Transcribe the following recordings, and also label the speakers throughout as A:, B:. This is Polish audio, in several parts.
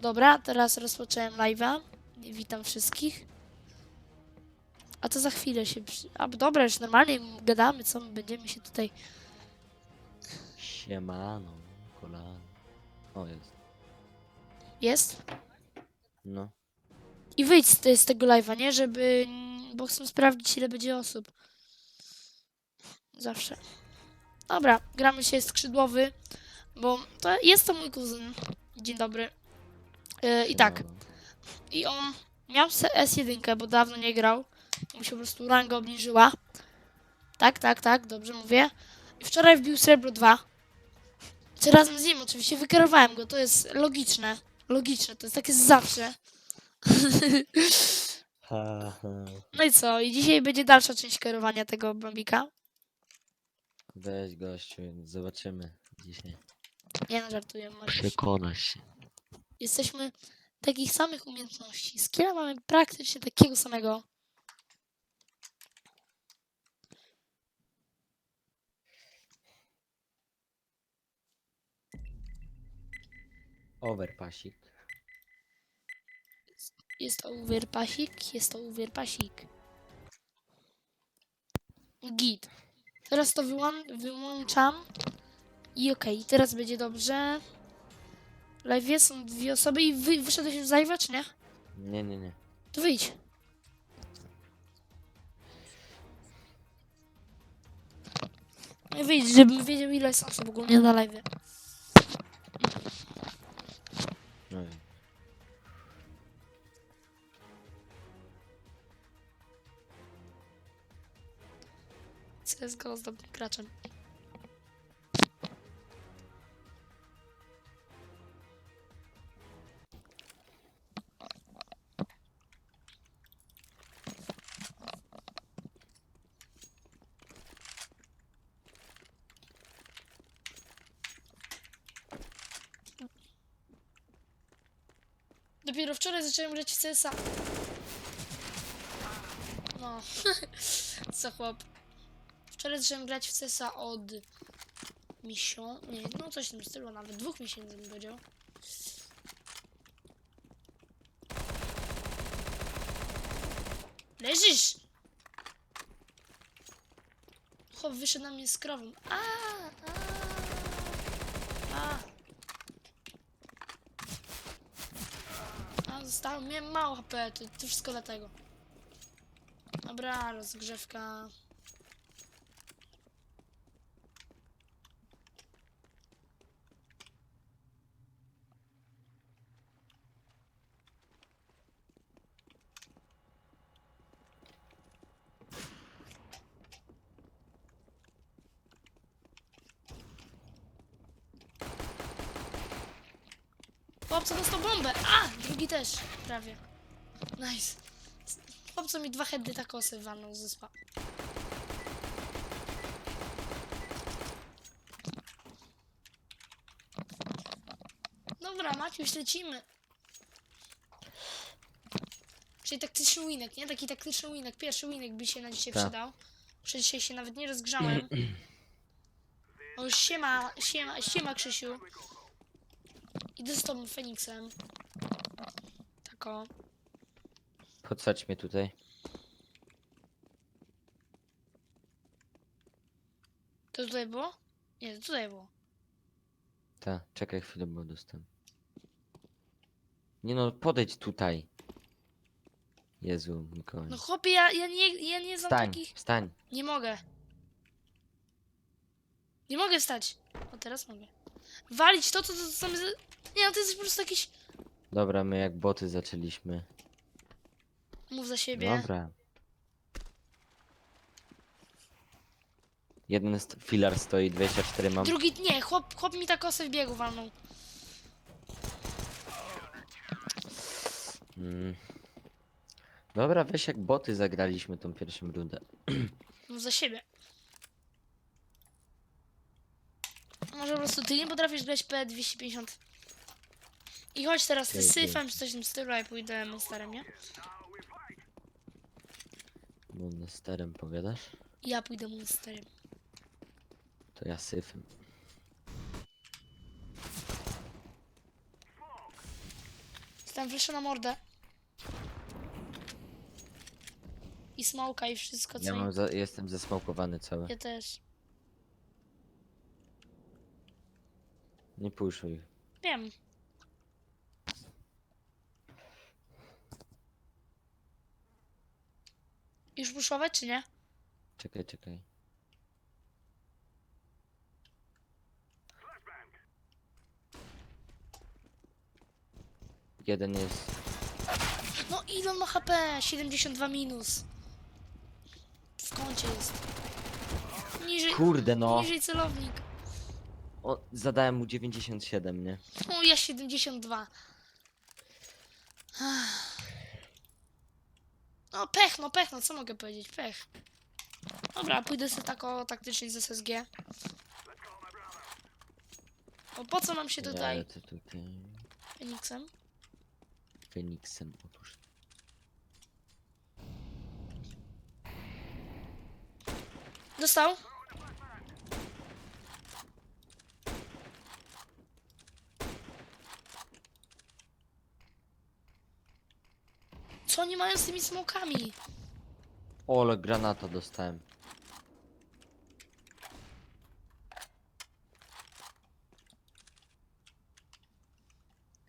A: Dobra, teraz rozpocząłem live'a. Witam wszystkich. A to za chwilę się przy... A, dobra, już normalnie gadamy, co my będziemy się tutaj...
B: Siemano, kolano. O, jest.
A: Jest?
B: No.
A: I wyjdź z, te- z tego live'a, nie? Żeby... Bo chcę sprawdzić, ile będzie osób. Zawsze. Dobra, gramy się skrzydłowy, bo to jest to mój kuzyn. Dzień dobry. Yy, I tak. I on miał se- S1, bo dawno nie grał. Mu się po prostu ranga obniżyła. Tak, tak, tak, dobrze mówię. I wczoraj wbił srebro 2. Czy razem z nim oczywiście wykierowałem go, to jest logiczne. Logiczne, to jest takie zawsze.
B: Ha, ha.
A: No i co? I dzisiaj będzie dalsza część kierowania tego bombika.
B: Weź gościu, zobaczymy dzisiaj.
A: Nie no, żartuję.
B: Przekonasz się.
A: Jesteśmy takich samych umiejętności. Skilla mamy praktycznie takiego samego.
B: Overpasik.
A: Jest to uwierpasik, jest to uwierpasik. Git. Teraz to wyłą- wyłączam. I okej, teraz będzie dobrze. Live są dwie osoby i wy wyszedłeś już z live'a, czy nie?
B: Nie, nie, nie.
A: To wyjdź. Wyjdź, żebym wiedział ile jest osób ogólnie na live.
B: No i
A: CSGO z dobrym graczem. Dopiero wczoraj zacząłem grać w CS-a. No, co chłop. Wczoraj zacząłem grać w CSa od miesiąca, nie, no coś w tym stylu, nawet dwóch miesięcy bym powiedział. Leżysz! Chłop wyszedł na mnie z krową. A, a, a. A, zostało, miałem mało HP, to, to wszystko dlatego. Dobra, rozgrzewka. Chłopco dostał bombę! A! Drugi też, prawie. Nice. Chłopco mi dwa heady takosy walnął ze spa. Dobra, Maciuś, lecimy. Czyli taktyczny winek, nie? Taki taktyczny winek. Pierwszy winek by się na dzisiaj
B: Tak.
A: przydał. Przecież dzisiaj się nawet nie rozgrzałem. O, siema, siema, siema Krzysiu. Idę z tobą Feniksem. Tak o.
B: podsadź mnie tutaj.
A: To tutaj było? Nie, to tutaj było.
B: Ta, czekaj chwilę, bo dostałem. Nie no, podejdź tutaj. Jezu, Mikołaj.
A: No chłopie, ja, ja nie, ja nie znam
B: Wstań,
A: takich...
B: wstań.
A: Nie mogę. Nie mogę wstać. O, teraz mogę. Walić to, co to, to Nie, no to jest po prostu jakiś...
B: Dobra, my jak boty zaczęliśmy.
A: Mów za siebie.
B: Dobra. Jeden st- filar stoi, 24 mam.
A: Drugi... Nie, chłop, chłop mi tak osę w biegu walnął.
B: Mm. Dobra, weź jak boty zagraliśmy tą pierwszą rundę.
A: Mów za siebie. Może po prostu ty nie potrafisz grać P250. I chodź teraz ty
B: ty.
A: syfem czy coś w tym stylu, a ja pójdę monsterem, nie?
B: Bo powiadasz?
A: Ja pójdę monsterem.
B: To ja syfem.
A: Tam wyszło na mordę. I smoka i wszystko co
B: Ja mam za, jestem zesmokowany cały.
A: Ja też.
B: Nie puszuj.
A: Wiem. Już buszować, czy nie?
B: Czekaj, czekaj. Jeden jest.
A: No ile on ma HP? 72 minus. W kącie jest. Niżej,
B: Kurde no!
A: niżej celownik.
B: O, zadałem mu 97, nie?
A: O, ja 72. Ach. No pech, no pech, no co mogę powiedzieć? Pech. Dobra, pójdę sobie tako taktycznie z SSG. O, po co nam się tutaj
B: lecę tutaj.
A: Feniksem?
B: Feniksem, otóż.
A: Dostał? Co oni mają z tymi smokami?
B: Ole, granata dostałem.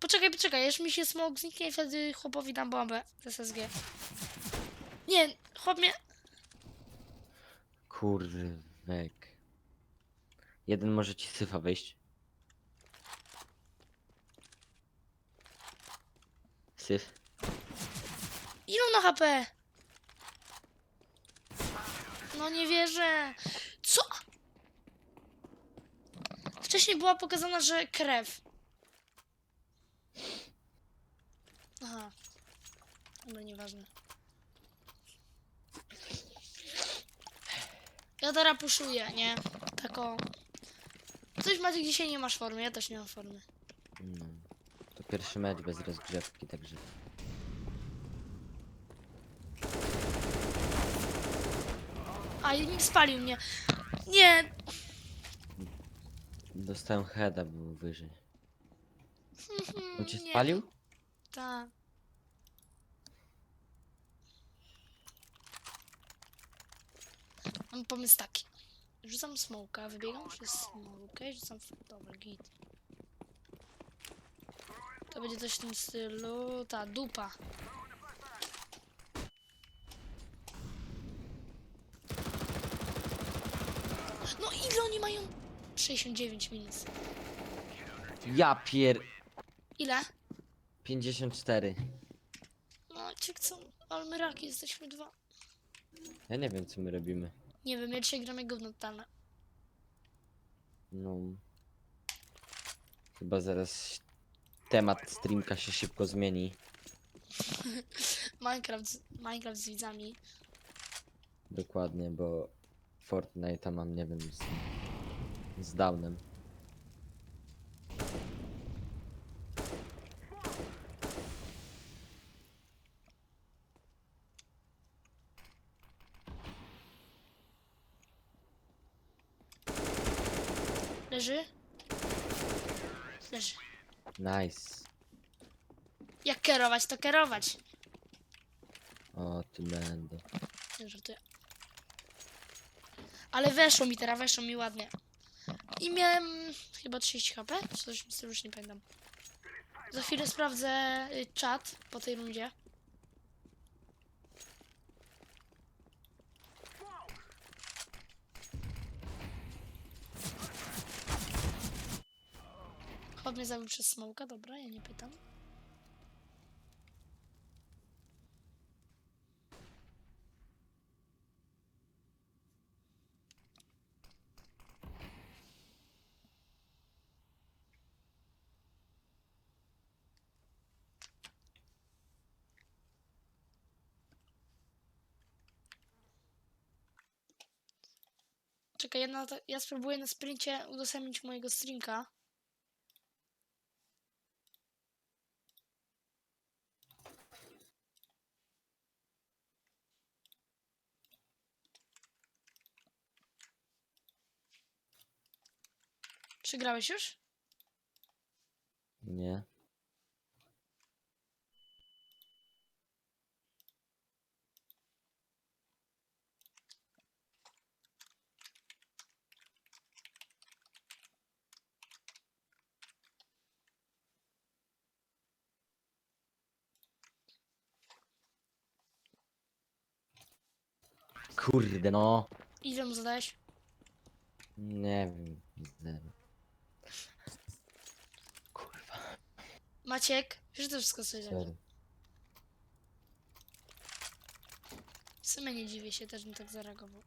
A: Poczekaj, poczekaj, aż mi się smok zniknie i wtedy chłopowi dam bombę z SSG. Nie, chłop mnie...
B: Kurwek. Jeden może ci syfa wejść. Syf.
A: Ile on ma HP? No nie wierzę. Co? Wcześniej była pokazana, że krew. Aha. Dobra, nieważne. Ja teraz puszuję, nie? Tako. Coś Maciek dzisiaj nie masz formy, ja też nie mam formy.
B: No. To pierwszy mecz bez rozgrzewki, także.
A: A, i spalił mnie. Nie,
B: Dostałem heada, był wyżej. On cię
A: nie.
B: spalił?
A: Tak. Mam pomysł taki. Rzucam smoka, wybiegam przez smokę i rzucam... f- Dobra, git. To będzie coś w tym stylu... Ta, dupa. No ile oni mają? 69 minut.
B: Ja pier...
A: Ile?
B: 54.
A: No, ci chcą... Ale my raki, jesteśmy dwa.
B: Ja nie wiem co my robimy.
A: Nie wiem, ja dzisiaj gram jak gówno totalne.
B: No. Chyba zaraz temat streamka się szybko zmieni.
A: Minecraft, z- Minecraft z widzami.
B: Dokładnie, bo Fortnite'a mam, nie wiem, z, z downem.
A: Leży? Leży.
B: Nice.
A: Jak kierować, to kierować.
B: O, ty będę.
A: Nie żartuję. Ale weszło mi teraz, weszło mi ładnie. I miałem chyba 30 HP, czy coś w tym już nie pamiętam. Za chwilę sprawdzę y, czat po tej rundzie. Chłop mnie zabił przez smoka, dobra, ja nie pytam. Czekaj, ja, na ja spróbuję na sprincie udostępnić mojego strinka. Przegrałeś już?
B: Nie. Kurde, no.
A: Ile mu zadałeś?
B: Nie wiem. zero. Kurwa,
A: Maciek, że to wszystko sobie
B: sorry.
A: W sumie nie dziwię się, też bym tak zareagował.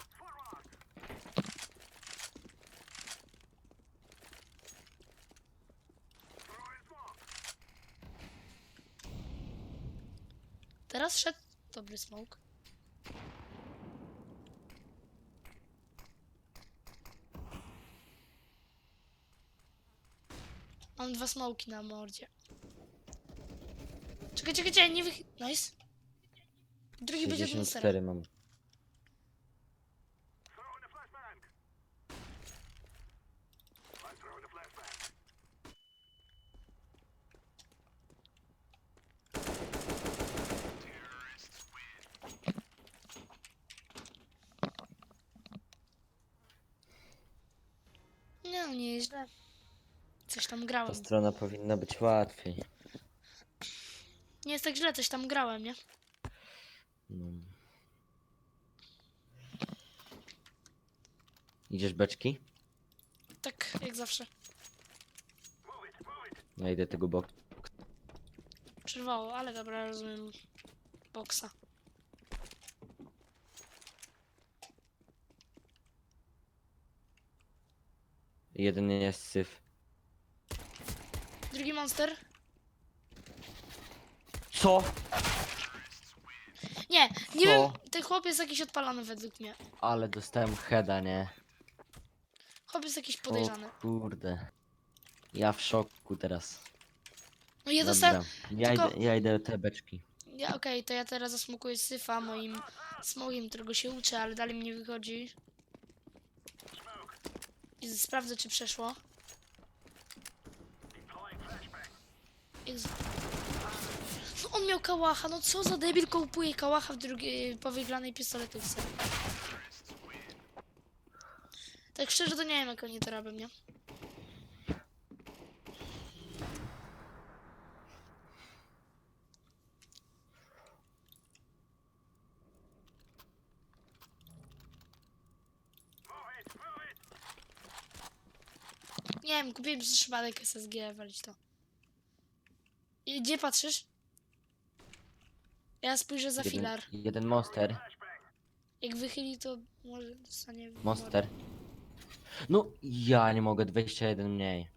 A: Teraz szedł dobry smoke. Dwa smoki na mordzie. Czekaj, czekaj, czekaj, nie wych... Nice. Drugi będzie od monstera.
B: 64 mam.
A: No, nieźle. Tam
B: Ta
A: grałem.
B: strona powinna być łatwiej.
A: Nie jest tak źle, coś tam grałem, nie?
B: No. Idziesz beczki?
A: Tak, jak zawsze.
B: Ja idę tego boku.
A: Przerwało, ale dobra, rozumiem. Boksa.
B: Jeden jest syf.
A: Drugi monster?
B: Co?
A: Nie, nie
B: Co?
A: wiem, ten chłop jest jakiś odpalony według mnie.
B: Ale dostałem heada, nie?
A: Chłop jest jakiś
B: O
A: podejrzany.
B: kurde. Ja w szoku teraz.
A: No ja
B: Dobra.
A: dostałem...
B: Ja,
A: tylko-
B: idę, ja idę do te beczki.
A: Ja, Okej, to ja teraz zasmukuję syfa moim smogiem, którego się uczę, ale dalej mi nie wychodzi. I sprawdzę, czy przeszło. No on miał kałacha, no co za debil kupuje kałacha w drugiej powyglanej pistoletówce. Tak szczerze to nie wiem jak oni to robią, nie? Nie wiem, kupiłem przez przypadek SSG, walić to. I gdzie patrzysz? Ja spojrzę za
B: Jeden,
A: filar.
B: jeden monster.
A: Jak wychyli, to może dostanie... w mordę.
B: Monster. No ja nie mogę, 21 mniej.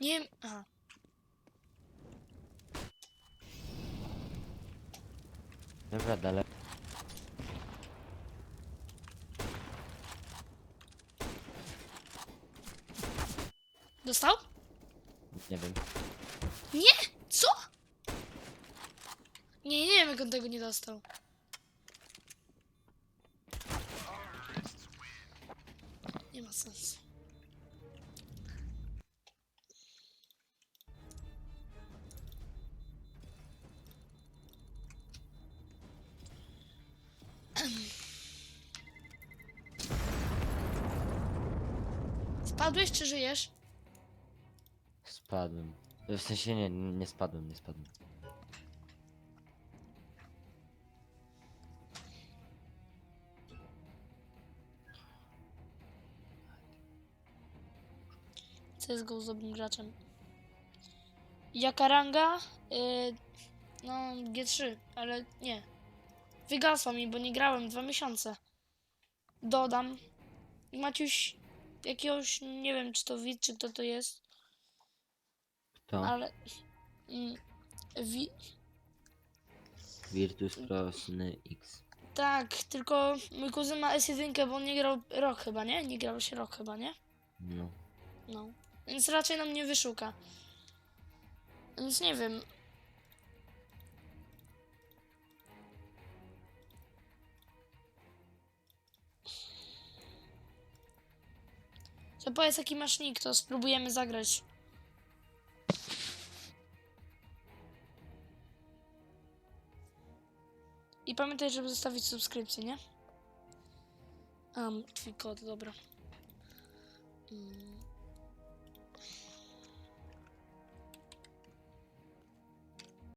A: Nie wiem... Aha.
B: Dobra, dalej.
A: Dostał?
B: Nie wiem.
A: Co? Nie, nie wiem jak on tego nie dostał. Nie ma sensu. Spadłeś czy żyjesz?
B: Spadłem. W sensie nie, nie spadłem, nie spadłem.
A: CSGO z dobrym graczem. Jaka ranga? Yy, no, G3, ale nie. Wygasła mi, bo nie grałem dwa miesiące. Dodam. Maciuś jakiegoś, nie wiem czy to widz, czy kto to jest,
B: To
A: ale... Mm, wi
B: Virtus Pro Sny X.
A: tak, tylko mój kuzyn ma S1, bo on nie grał rok chyba, nie? Nie grał się rok chyba, nie?
B: No.
A: No. Więc raczej nam nie wyszuka. Więc nie wiem. To powiedz jaki masz nick, to spróbujemy zagrać. Pamiętaj, żeby zostawić subskrypcję, nie? Um, twój kod, dobra. Mm.